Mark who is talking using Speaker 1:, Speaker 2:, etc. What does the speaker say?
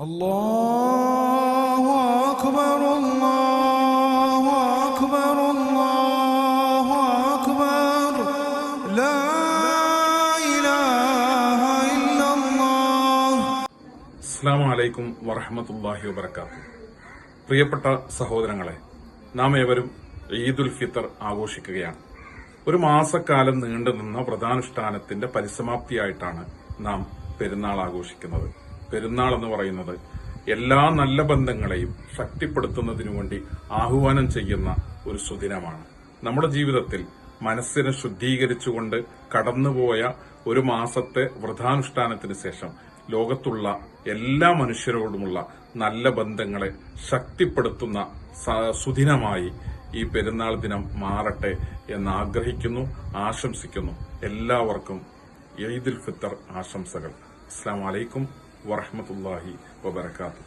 Speaker 1: الله أكبر الله أكبر الله أكبر لا إله إلا الله
Speaker 2: അസ്സാം വലൈക്കും വറഹമത്തല്ലാഹി വബർക്കാത്തു പ്രിയപ്പെട്ട സഹോദരങ്ങളെ നാം ഏവരും ഈദുൽ ഫിത്തർ ആഘോഷിക്കുകയാണ് ഒരു മാസക്കാലം നീണ്ടുനിന്ന വ്രതാനുഷ്ഠാനത്തിന്റെ പരിസമാപ്തിയായിട്ടാണ് നാം പെരുന്നാൾ ആഘോഷിക്കുന്നത് പെരുന്നാൾ എന്ന് പറയുന്നത് എല്ലാ നല്ല ബന്ധങ്ങളെയും ശക്തിപ്പെടുത്തുന്നതിനു വേണ്ടി ആഹ്വാനം ചെയ്യുന്ന ഒരു സുദിനമാണ്. നമ്മുടെ ജീവിതത്തിൽ മനസ്സിനെ ശുദ്ധീകരിച്ചുകൊണ്ട് കടന്നുപോയ ഒരു മാസത്തെ വ്രതാനുഷ്ഠാനത്തിന് ശേഷം ലോകത്തുള്ള എല്ലാ മനുഷ്യരോടുമുള്ള നല്ല ബന്ധങ്ങളെ ശക്തിപ്പെടുത്തുന്ന സുദിനമായി ഈ പെരുന്നാൾ ദിനം മാറട്ടെ എന്ന് ആഗ്രഹിക്കുന്നു ആശംസിക്കുന്നു. എല്ലാവർക്കും ഈദുൽ ഫിത്തർ ആശംസകൾ. അസ്സാം വലൈക്കും വറഹമത്തല്ലാഹി വബർക്കാത്തു